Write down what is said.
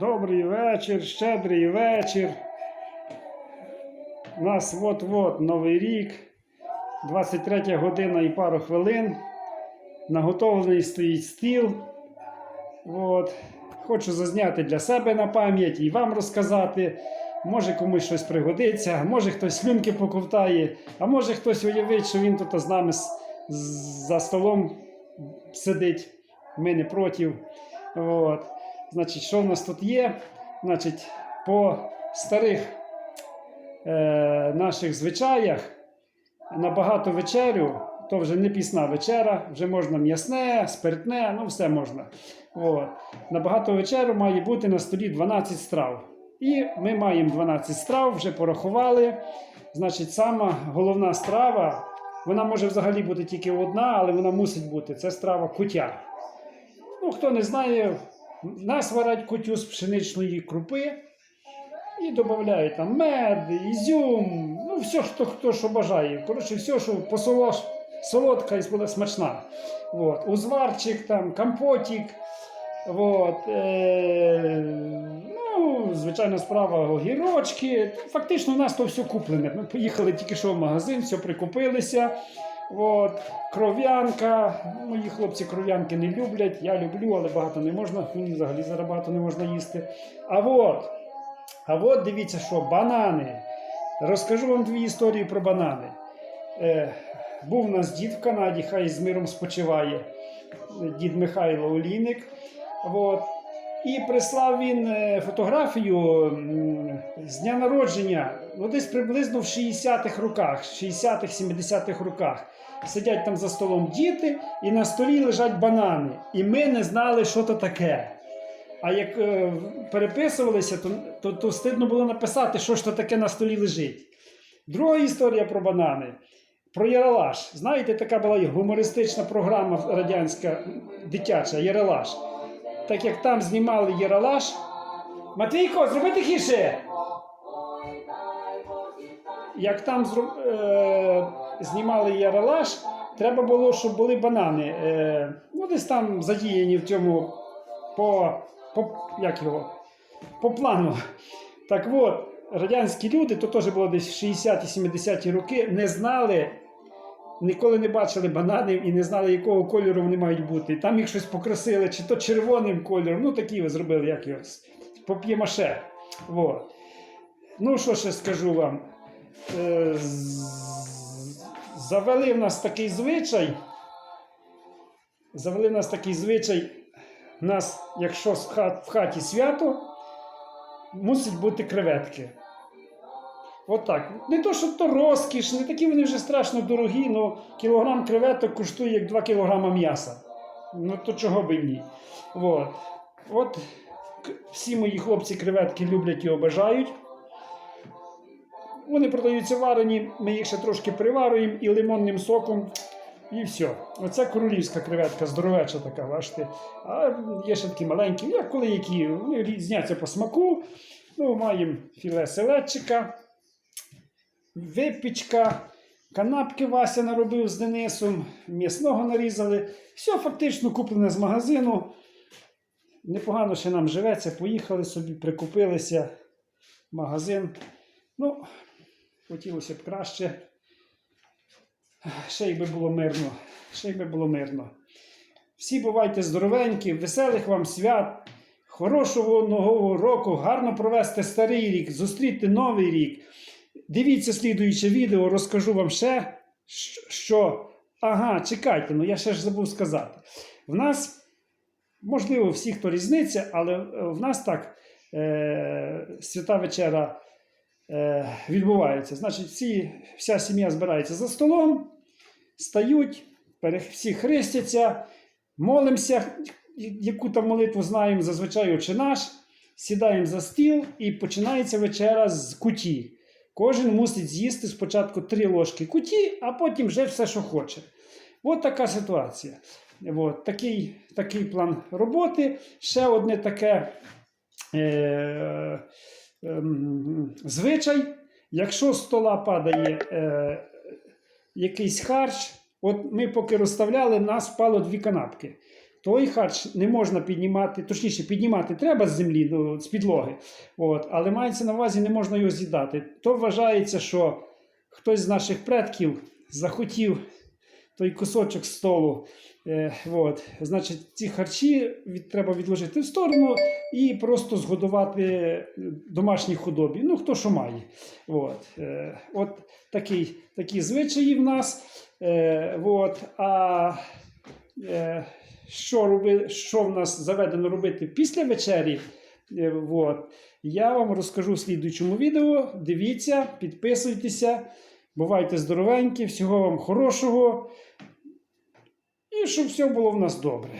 Добрий вечір, щедрий вечір. У нас от-от Новий рік, 23 година і пару хвилин. Наготовлений стоїть стіл. От. Хочу зазняти для себе на пам'ять і вам розказати. Може комусь щось пригодиться, може хтось слюнки поковтає, а може хтось уявить, що він тут з нами за столом сидить. Ми не проти. От. Значить, що в нас тут є? Значить, по старих е, наших звичаях на багату вечерю, то вже не пісна вечера, вже можна м'ясне, спиртне, ну все можна. От. На багату вечерю має бути на столі 12 страв. І ми маємо 12 страв, вже порахували. Значить, сама головна страва, вона може взагалі бути тільки одна, але вона мусить бути. Це страва кутя. Ну, хто не знає, нас варять кутю з пшеничної крупи і додають там мед, ізюм, ну все, хто, хто що бажає. Коротше, все, що посолош, солодка і буде смачна. Вот. Узварчик, там, компотик. Вот. Е, ну, звичайна справа, огірочки. Фактично, у нас то все куплене. Ми поїхали тільки що в магазин, все прикупилися. От, кров'янка. Мої хлопці кров'янки не люблять. Я люблю, але багато не можна. Мені взагалі зараз не можна їсти. А от, а от дивіться, що банани. Розкажу вам дві історії про банани. Е, був у нас дід в Канаді, хай з миром спочиває. Дід Михайло Олійник. От. І прислав він е, фотографію з дня народження, ну десь приблизно в 60-х роках, 60-х, 70-х роках. Сидять там за столом діти, і на столі лежать банани. І ми не знали, що то таке. А як е, переписувалися, то, то, то стидно було написати, що ж то таке на столі лежить. Друга історія про банани. Про Яралаш. Знаєте, така була гумористична програма радянська дитяча Яралаш. Так як там знімали Яралаш. Матвійко, зроби тихіше! Як там е, знімали Яралаш, треба було, щоб були банани. Е, ну, десь там задіяні в цьому по, по, як його, по плану. Так от, радянські люди, то теж було десь в 60-70-ті роки, не знали, ніколи не бачили бананів і не знали, якого кольору вони мають бути. Там їх щось покрасили, чи то червоним кольором, ну такі ви зробили, як його, з- пап'ємаше. Вот. Ну, що ще скажу вам? Е, завели в нас такий звичай. Завели в нас такий звичай. У нас, якщо в хаті свято, мусять бути креветки. От так. Не то, що то розкіш, не такі вони вже страшно дорогі, але кілограм креветок коштує як 2 кілограма м'яса. Ну то чого би ні. От. От всі мої хлопці креветки люблять і обажають. Вони продаються варені, ми їх ще трошки приварюємо і лимонним соком. І все. Оце королівська креветка, здоровеча така, бачите. А є ще такі маленькі, як коли які вони різняться по смаку. Ну, маємо філе селедчика, випічка, канапки Вася наробив з Денисом, м'ясного нарізали. Все фактично куплене з магазину. Непогано ще нам живеться, поїхали собі, прикупилися магазин. Ну, хотілося б краще. Ще й би було мирно. Ще й би було мирно. Всі бувайте здоровенькі, веселих вам свят, хорошого нового року, гарно провести старий рік, зустріти новий рік. Дивіться слідуюче відео, розкажу вам ще, що. Ага, чекайте, ну я ще ж забув сказати. В нас, можливо, всі, хто різниця, але е, в нас так е, свята вечера е, відбувається. Значить, всі, вся сім'я збирається за столом, стають, всі хрестяться, молимося, яку там молитву знаємо, зазвичай очі наш, сідаємо за стіл і починається вечера з куті. Кожен мусить з'їсти спочатку три ложки куті, а потім вже все, що хоче. От така ситуація. От, такий, такий план роботи. Ще одне таке е, ем, звичай. Якщо з стола падає е, якийсь харч, от ми поки розставляли, нас впало дві канапки. Той харч не можна піднімати, точніше, піднімати треба з землі, ну, з підлоги. От, але мається на увазі, не можна його з'їдати. То вважається, що хтось з наших предків захотів той кусочок столу. Е, от, значить, ці харчі від, треба відложити в сторону і просто згодувати домашній худобі. Ну, хто що має. От, е, от такий, такі звичаї в нас. Е, от, а е, що, роби, що в нас заведено робити після вечері? Е, от, я вам розкажу в слідуючому відео. Дивіться, підписуйтеся, бувайте здоровенькі, всього вам хорошого. І щоб все було в нас добре.